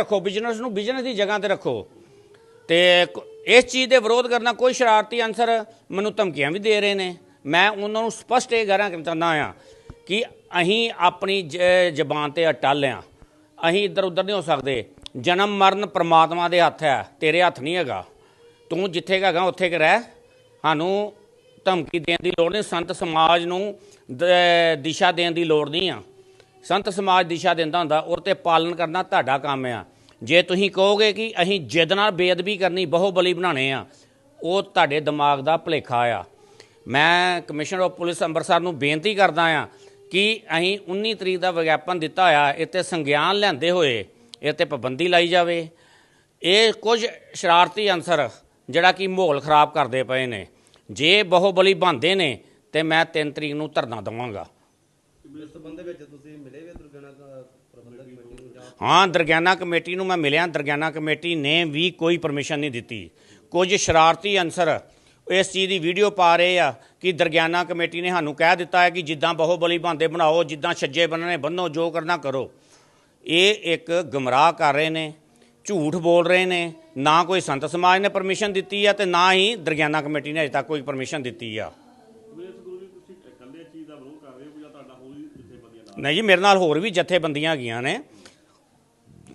ਰੱਖੋ ਬਿਜ਼ਨਸ ਨੂੰ ਬਿਜ਼ਨਸ ਦੀ ਜਗ੍ਹਾ ਤੇ ਰੱਖੋ। ਤੇ ਇਸ ਚੀਜ਼ ਦੇ ਵਿਰੋਧ ਕਰਨਾ ਕੋਈ ਸ਼ਰਾਰਤੀ ਅਨਸਰ ਮੈਨੂੰ ਧਮਕੀਆਂ ਵੀ ਦੇ ਰਹੇ ਨੇ। ਮੈਂ ਉਹਨਾਂ ਨੂੰ ਸਪਸ਼ਟ ਇਹ ਕਹਿਣਾ ਚਾਹੁੰਦਾ ਆ ਕਿ ਅਸੀਂ ਆਪਣੀ ਜ- ਜ਼ਬਾਨ ਤੇ ਅਟਲ ਆ ਅਸੀਂ ਇੱਧਰ ਉੱਧਰ ਨਹੀਂ ਹੋ ਸਕਦੇ। ਜਨਮ ਮਰਨ ਪ੍ਰਮਾਤਮਾ ਦੇ ਹੱਥ ਹੈ, ਤੇਰੇ ਹੱਥ ਨਹੀਂ ਹੈਗਾ। ਤੂੰ ਜਿੱਥੇ ਹੈਗਾ, ਉੱਥੇ ਕੁ ਰਹਿ। ਸਾਨੂੰ ਧਮਕੀ ਦੇਣ ਦੀ ਲੋੜ ਨਹੀਂ। ਸੰਤ ਸਮਾਜ ਨੂੰ ਦਿਸ਼ਾ ਦੇਣ ਦੀ ਲੋੜ ਨਹੀਂ ਆ। ਸੰਤ ਸਮਾਜ ਦਿਸ਼ਾ ਦਿੰਦਾ ਹੁੰਦਾ ਔਰ ਤੇ ਪਾਲਣ ਕਰਨਾ ਤੁਹਾਡਾ ਕੰਮ ਆ। ਜੇ ਤੁਸੀਂ ਕਹੋਗੇ ਕਿ ਅਸੀਂ ਜਿੱਦ ਨਾਲ ਬੇਅਦਬੀ ਕਰਨੀ, ਬਹੁਬਲੀ ਬਣਾਣੇ ਆ, ਉਹ ਤੁਹਾਡੇ ਦਿਮਾਗ ਦਾ ਭੁਲੇਖਾ ਆ। ਮੈਂ ਕਮਿਸ਼ਨਰ ਆਫ ਪੁਲਿਸ ਅੰਮ੍ਰਿਤਸਰ ਨੂੰ ਬੇਨਤੀ ਕਰਦਾ ਆ ਕਿ ਅਸੀਂ 19 ਤਰੀਕ ਦਾ ਵਿਗਿਆਪਨ ਦਿੱਤਾ ਆ, ਇੱਥੇ ਸੰਗਿਆਨ ਲੈਂਦੇ ਹੋਏ ਇਹ ਤੇ ਪਾਬੰਦੀ ਲਾਈ ਜਾਵੇ। ਇਹ ਕੁਝ ਸ਼ਰਾਰਤੀ ਅਨਸਰ ਜਿਹੜਾ ਕਿ ਮਾਹੌਲ ਖਰਾਬ ਕਰਦੇ ਪਏ ਨੇ। ਜੇ ਬਹੁਬਲੀ ਬੰਦੇ ਨੇ, ਤੇ ਮੈਂ 3 ਤਰੀਕ ਨੂੰ ਧਰਨਾ ਦਵਾਂਗਾ। ਇਸ ਸੰਬੰਧ ਵਿੱਚ ਤੁਸੀਂ ਮਿਲੇ ਵੀ ਦੁਰਗਣਾ ਪ੍ਰਬੰਧਕ ਕਮੇਟੀ ਨੂੰ। ਜਾਂ ਹਾਂ ਦਰਗਿਆਨਾ ਕਮੇਟੀ ਨੂੰ ਮੈਂ ਮਿਲਿਆ। ਦਰਗਿਆਨਾ ਕਮੇਟੀ ਨੇ ਵੀ ਕੋਈ ਪਰਮਿਸ਼ਨ ਨਹੀਂ ਦਿੱਤੀ। ਕੁਝ ਸ਼ਰਾਰਤੀ ਅਨਸਰ ਇਸ ਚੀਜ਼ ਦੀ ਵੀਡੀਓ ਪਾ ਰਹੇ ਆ ਕਿ ਦਰਗਿਆਨਾ ਕਮੇਟੀ ਨੇ ਸਾਨੂੰ ਕਹਿ ਦਿੱਤਾ ਹੈ ਕਿ ਜਿੱਦਾਂ ਬਹੁਬਲੀ ਬੰਦੇ ਬਣਾਓ ਜਿੱਦਾਂ ਛੱਜੇ ਬੰਨਣੇ ਬੰਨੋ ਜੋ ਕਰਨਾ ਕਰੋ। ਇਹ ਇੱਕ ਗਮਰਾਹ ਕਰ ਰਹੇ ਨੇ ਝੂਠ ਬੋਲ ਰਹੇ ਨੇ ਨਾ ਕੋਈ ਸੰਤ ਸਮਾਜ ਨੇ ਪਰਮਿਸ਼ਨ ਦਿੱਤੀ ਆ ਤੇ ਨਾ ਹੀ ਦਰਗਿਆਨਾ ਕਮੇਟੀ ਨੇ ਅਜੇ ਤੱਕ ਕੋਈ ਪਰਮਿਸ਼ਨ ਦਿੱਤੀ ਆ। ਨਹੀਂ ਜੀ ਮੇਰੇ ਨਾਲ ਹੋਰ ਵੀ ਜਥੇਬੰਦੀਆਂ ਹੈਗੀਆਂ ਨੇ।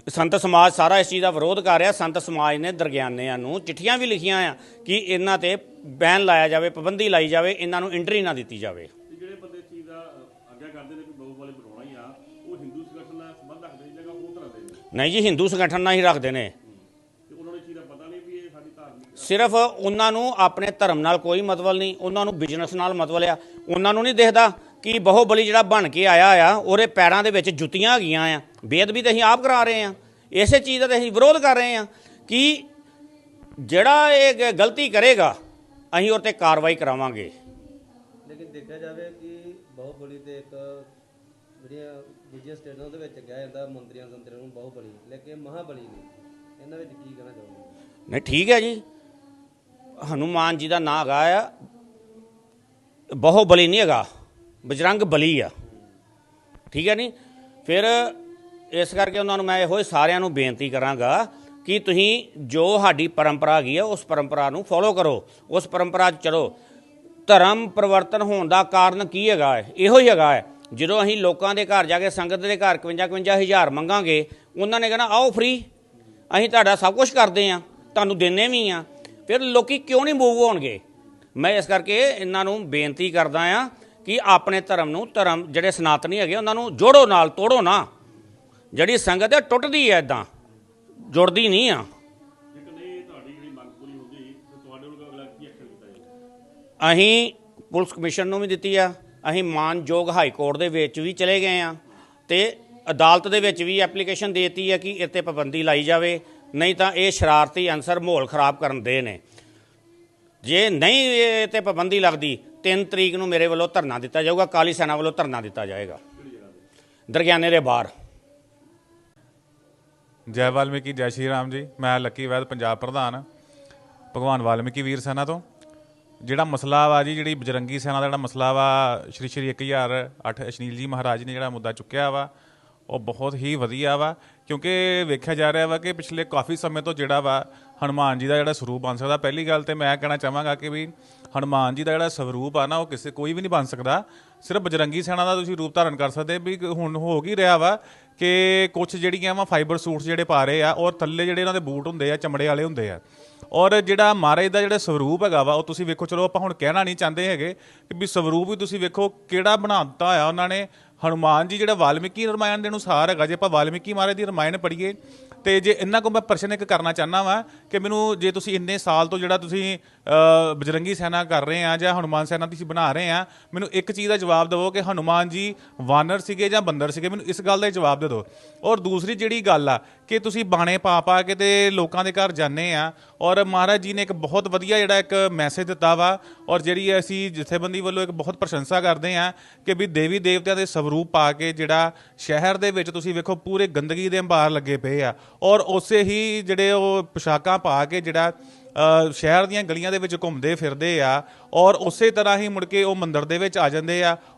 ਸੰਤ ਸਮਾਜ ਸਾਰਾ ਇਸ ਚੀਜ਼ ਦਾ ਵਿਰੋਧ ਕਰ ਰਿਹਾ। ਸੰਤ ਸਮਾਜ ਨੇ ਦਰਗਿਆਨਿਆਂ ਨੂੰ ਚਿੱਠੀਆਂ ਵੀ ਲਿਖੀਆਂ ਆ ਕਿ ਇਹਨਾਂ ਤੇ ਬੈਨ ਲਾਇਆ ਜਾਵੇ ਪਾਬੰਦੀ ਲਾਈ ਜਾਵੇ ਇਹਨਾਂ ਨੂੰ ਐਂਟਰੀ ਨਾ ਦਿੱਤੀ ਜਾਵੇ। ਤੇ ਜਿਹੜੇ ਬੰਦੇ ਇਸ ਚੀਜ਼ ਦਾ ਅ, ਆਗਿਆ ਕਰਦੇ ਨੇ ਕਿ ਬਹੁ ਵਾਲੇ ਬਣਾਉਣਾ ਹੀ ਆ ਉਹ ਹਿੰਦੂ ਸੰਗਠਨ ਨਾਲ ਸੰਬੰਧ ਰੱਖਦੇ ਨੇ ਜਗ੍ਹਾ ਹੋਰ ਤਰ੍ਹਾਂ ਦੇ ਨੇ? ਨਹੀਂ ਜੀ ਹਿੰਦੂ ਸੰਗਠਨ ਨਾਲ ਹੀ ਰੱਖਦੇ ਨੇ। ਸਿਰਫ ਉਹਨਾਂ ਨੂੰ ਆਪਣੇ ਧਰਮ ਨਾਲ ਕੋਈ ਮਤਲਬ ਨਹੀਂ ਉਹਨਾਂ ਨੂੰ ਬਿਜ਼ਨਸ ਨਾਲ ਮਤਲਬ ਆ। ਉਹਨਾਂ ਨੂੰ ਨਹੀਂ ਦੇਖਦਾ। ਕਿ ਬਹੁਬਲੀ ਜਿਹੜਾ ਬਣ ਕੇ ਆਇਆ ਆ ਉਹਦੇ ਪੈਰਾਂ ਦੇ ਵਿੱਚ ਜੁੱਤੀਆਂ ਹੈਗੀਆਂ ਆ। ਬੇਅਦਬੀ ਤਾਂ ਅਸੀਂ ਆਪ ਕਰਾ ਰਹੇ ਆ। ਇਸੇ ਚੀਜ਼ ਦਾ ਤਾਂ ਅਸੀਂ ਵਿਰੋਧ ਕਰ ਰਹੇ ਆ ਕਿ ਜਿਹੜਾ ਇਹ ਗਲਤੀ ਕਰੇਗਾ ਅਸੀਂ ਉਹ ਤੇ ਕਾਰਵਾਈ ਕਰਾਵਾਂਗੇ। ਲੇਕਿਨ ਦੇਖਿਆ ਜਾਵੇ ਕਿ ਬਾਹੂਬਲੀ ਤੇ ਇੱਕ ਜਿਹੜੀਆਂ ਦੂਜੀਆਂ ਸਟੇਟਾਂ ਦੇ ਵਿੱਚ ਗਿਆ ਜਾਂਦਾ ਮੰਤਰੀਆਂ ਸੰਤਰੀਆਂ ਨੂੰ ਬਾਹੂਬਲੀ ਲੇਕਿਨ ਮਹਾਬਲੀ ਨਹੀਂ। ਇਹਨਾਂ ਵਿੱਚ ਕੀ ਕਹਿਣਾ ਚਾਹੁੰਦੇ ਨਹੀਂ ਠੀਕ ਹੈ ਜੀ। ਹਨੂਮਾਨ ਜੀ ਦਾ ਨਾਂ ਹੈਗਾ ਆ। ਬਹੁਬਲੀ ਨਹੀਂ ਹੈਗਾ। ਬਜਰੰਗ ਬਲੀ ਆ। ਠੀਕ ਹੈ ਨਹੀਂ ਫਿਰ ਇਸ ਕਰਕੇ ਉਹਨਾਂ ਨੂੰ ਮੈਂ ਇਹੋ ਹੀ ਸਾਰਿਆਂ ਨੂੰ ਬੇਨਤੀ ਕਰਾਂਗਾ ਕਿ ਤੁਸੀਂ ਜੋ ਸਾਡੀ ਪਰੰਪਰਾ ਹੈਗੀ ਆ, ਉਸ ਪਰੰਪਰਾ ਨੂੰ ਫੋਲੋ ਕਰੋ। ਉਸ ਪਰੰਪਰਾ 'ਚ ਚਲੋ। ਧਰਮ ਪਰਿਵਰਤਨ ਹੋਣ ਦਾ ਕਾਰਨ ਕੀ ਹੈਗਾ ਹੈ? ਇਹੋ ਹੀ ਹੈਗਾ ਹੈ, ਜਦੋਂ ਅਸੀਂ ਲੋਕਾਂ ਦੇ ਘਰ ਜਾ ਕੇ ਸੰਗਤ ਦੇ ਘਰ 51 51 ਹਜ਼ਾਰ ਮੰਗਾਂਗੇ, ਉਹਨਾਂ ਨੇ ਕਹਿਣਾ, ਆਓ ਫ੍ਰੀ ਅਸੀਂ ਤੁਹਾਡਾ ਸਭ ਕੁਝ ਕਰਦੇ ਆ ਤੁਹਾਨੂੰ ਦਿੰਨੇ ਵੀ ਆ ਫਿਰ ਲੋਕੀ ਕਿਉਂ ਨਹੀਂ ਮੂਵ ਹੋਣਗੇ? ਮੈਂ ਇਸ ਕਰਕੇ ਇਹਨਾਂ ਨੂੰ ਬੇਨਤੀ ਕਰਦਾ ਆ ਕਿ ਆਪਣੇ ਧਰਮ ਨੂੰ, ਧਰਮ ਜਿਹੜੇ ਸਨਾਤਨੀ ਹੈਗੇ, ਉਹਨਾਂ ਨੂੰ ਜੋੜੋ ਨਾਲ, ਤੋੜੋ ਨਾ। ਜਿਹੜੀ ਸੰਗਤ ਹੈ, ਟੁੱਟਦੀ ਹੈ ਇਦਾਂ ਜੁੜਦੀ ਨਹੀਂ ਆ। ਅਸੀਂ ਪੁਲਿਸ ਕਮਿਸ਼ਨ ਨੂੰ ਵੀ ਦਿੱਤੀ ਆ। ਅਸੀਂ ਮਾਨਯੋਗ ਹਾਈ ਕੋਰਟ ਦੇ ਵਿੱਚ ਵੀ ਚਲੇ ਗਏ ਆ। ਤੇ ਅਦਾਲਤ ਦੇ ਵਿੱਚ ਵੀ ਐਪਲੀਕੇਸ਼ਨ ਦੇਤੀ ਹੈ ਕਿ ਇਹ ਤੇ ਪਾਬੰਦੀ ਲਾਈ ਜਾਵੇ। ਨਹੀਂ ਤਾਂ ਇਹ ਸ਼ਰਾਰਤੀ ਅਨਸਰ ਮਾਹੌਲ ਖਰਾਬ ਕਰਨ ਦੇ ਨੇ। ਜੇ ਨਹੀਂ ਇਹ ਤੇ ਪਾਬੰਦੀ ਲੱਗਦੀ 3 ਤਰੀਕ ਨੂੰ ਮੇਰੇ ਵੱਲੋਂ ਧਰਨਾ ਦਿੱਤਾ ਜਾਊਗਾ, ਕਾਲੀ ਸੈਨਾ ਵੱਲੋਂ ਧਰਨਾ ਦਿੱਤਾ ਜਾਏਗਾ। ਦਰਗਿਆਨੇ ਦੇ ਬਾਹਰ। ਜੈ ਵਾਲਮੀਕੀ, ਜੈ ਸ਼੍ਰੀ ਰਾਮ ਜੀ। ਮੈਂ ਲੱਕੀ ਵੈਦ, ਪੰਜਾਬ ਪ੍ਰਧਾਨ। ਭਗਵਾਨ ਵਾਲਮੀਕੀ ਵੀਰ ਸੈਨਾ ਤੋਂ। ਜਿਹੜਾ ਮਸਲਾ ਵਾ ਜੀ, ਜਿਹੜੀ ਬਜਰੰਗੀ ਸੈਨਾ ਦਾ ਜਿਹੜਾ ਮਸਲਾ ਵਾ, ਸ਼੍ਰੀ ਸ਼੍ਰੀ 1008 ਅਸ਼ਨੀਲ ਜੀ ਮਹਾਰਾਜ ਨੇ ਜਿਹੜਾ ਮੁੱਦਾ ਚੁੱਕਿਆ ਵਾ ਉਹ ਬਹੁਤ ਹੀ ਵਧੀਆ ਵਾ, ਕਿਉਂਕਿ ਵੇਖਿਆ ਜਾ ਰਿਹਾ ਵਾ ਕਿ ਪਿਛਲੇ ਕਾਫੀ ਸਮੇਂ ਤੋਂ ਜਿਹੜਾ ਵਾ ਹਨੂਮਾਨ ਜੀ ਦਾ ਜਿਹੜਾ ਸਰੂਪ ਬਣ ਸਕਦਾ। ਪਹਿਲੀ ਗੱਲ ਤੇ ਮੈਂ ਕਹਿਣਾ ਚਾਹਾਂਗਾ ਕਿ ਵੀ ਹਨੂਮਾਨ ਜੀ ਦਾ ਜਿਹੜਾ ਸਰੂਪ ਆ ਨਾ, ਉਹ ਕਿਸੇ ਕੋਈ ਵੀ ਨਹੀਂ ਬਣ ਸਕਦਾ। ਸਿਰਫ ਬਜਰੰਗੀ ਸੈਨਾ ਦਾ ਤੁਸੀਂ ਰੂਪ ਧਾਰਨ ਕਰ ਸਕਦੇ ਵੀ ਹੁਣ ਹੋ ਕੀ ਰਿਹਾ ਵਾ ਕਿ ਕੁਝ ਜਿਹੜੀਆਂ ਵਾ ਫਾਈਬਰ ਸੂਟਸ ਜਿਹੜੇ ਪਾ ਰਹੇ ਆ, ਔਰ ਥੱਲੇ ਜਿਹੜੇ ਉਹਨਾਂ ਦੇ ਬੂਟ ਹੁੰਦੇ ਆ, ਚਮੜੇ ਵਾਲੇ ਹੁੰਦੇ ਆ। ਔਰ ਜਿਹੜਾ ਮਹਾਰਾਜ ਦਾ ਜਿਹੜਾ ਸਵਰੂਪ ਹੈਗਾ ਵਾ, ਉਹ ਤੁਸੀਂ ਵੇਖੋ, ਚਲੋ ਆਪਾਂ ਹੁਣ ਕਹਿਣਾ ਨਹੀਂ ਚਾਹੁੰਦੇ ਹੈਗੇ ਕਿ ਵੀ ਸਵਰੂਪ ਵੀ ਤੁਸੀਂ ਵੇਖੋ ਕਿਹੜਾ ਬਣਾ ਦਿੱਤਾ ਹੋਇਆ ਉਹਨਾਂ ਨੇ। ਹਨੂਮਾਨ ਜੀ ਜਿਹੜਾ ਵਾਲਮੀਕੀ ਰਮਾਇਣ ਦੇ ਅਨੁਸਾਰ ਹੈਗਾ, ਜੇ ਆਪਾਂ ਵਾਲਮੀਕੀ ਮਹਾਰਾਜ ਦੀ ਰਮਾਇਣ ਪੜ੍ਹੀਏ ਤੇ ਜੇ ਇਹਨਾਂ ਕੋਲ ਮੈਂ ਪ੍ਰਸ਼ਨ ਇੱਕ ਕਰਨਾ ਚਾਹਨਾ ਵਾਂ ਕਿ ਮੈਨੂੰ ਜੇ ਤੁਸੀਂ ਇੰਨੇ ਸਾਲ ਤੋਂ ਜਿਹੜਾ ਤੁਸੀਂ ਬਜਰੰਗੀ ਸੈਨਾ ਕਰ ਰਹੇ ਆ ਜਾਂ ਹਨੂਮਾਨ ਸੈਨਾ ਤੁਸੀਂ ਬਣਾ ਰਹੇ ਆ, ਮੈਨੂੰ ਇੱਕ ਚੀਜ਼ ਦਾ ਜਵਾਬ ਦਿਵੋ ਕਿ ਹਨੂਮਾਨ ਜੀ ਵਾਨਰ ਸੀਗੇ ਜਾਂ ਬੰਦਰ ਸੀਗੇ, ਮੈਨੂੰ ਇਸ ਗੱਲ ਦਾ ਜਵਾਬ ਦੇ ਦਿਓ। ਔਰ ਦੂਸਰੀ ਜਿਹੜੀ ਗੱਲ ਆ ਕਿ ਤੁਸੀਂ ਬਾਣੇ ਪਾ ਪਾ ਕੇ ਤੇ ਲੋਕਾਂ ਦੇ ਘਰ ਜਾਂਦੇ ਆ, ਔਰ ਮਹਾਰਾਜ ਜੀ ਨੇ ਇੱਕ ਬਹੁਤ ਵਧੀਆ ਜਿਹੜਾ ਇੱਕ ਮੈਸੇਜ ਦਿੱਤਾ ਵਾ, ਔਰ ਜਿਹੜੀ ਅਸੀਂ ਜਥੇਬੰਦੀ ਵੱਲੋਂ ਇੱਕ ਬਹੁਤ ਪ੍ਰਸ਼ੰਸਾ ਕਰਦੇ ਆ ਕਿ ਵੀ ਦੇਵੀ ਦੇਵਤਿਆਂ ਦੇ ਸਵਰੂਪ ਪਾ ਕੇ ਜਿਹੜਾ ਸ਼ਹਿਰ ਦੇ ਵਿੱਚ ਤੁਸੀਂ ਵੇਖੋ ਪੂਰੇ ਗੰਦਗੀ ਦੇ ਅੰਬਾਰ ਲੱਗੇ ਪਏ ਆ ਔਰ ਉਸੇ ਹੀ ਜਿਹੜੇ ਉਹ ਪੋਸ਼ਾਕਾਂ ਪਾ ਕੇ ਜਿਹੜਾ ਸ਼ਹਿਰ ਦੀਆਂ ਗਲੀਆਂ ਦੇ ਵਿੱਚ ਘੁੰਮਦੇ ਫਿਰਦੇ ਆ ਔਰ ਉਸੇ ਤਰ੍ਹਾਂ ਹੀ ਮੁੜ ਕੇ ਉਹ ਮੰਦਿਰ ਦੇ ਵਿੱਚ ਆ ਜਾਂਦੇ ਆ।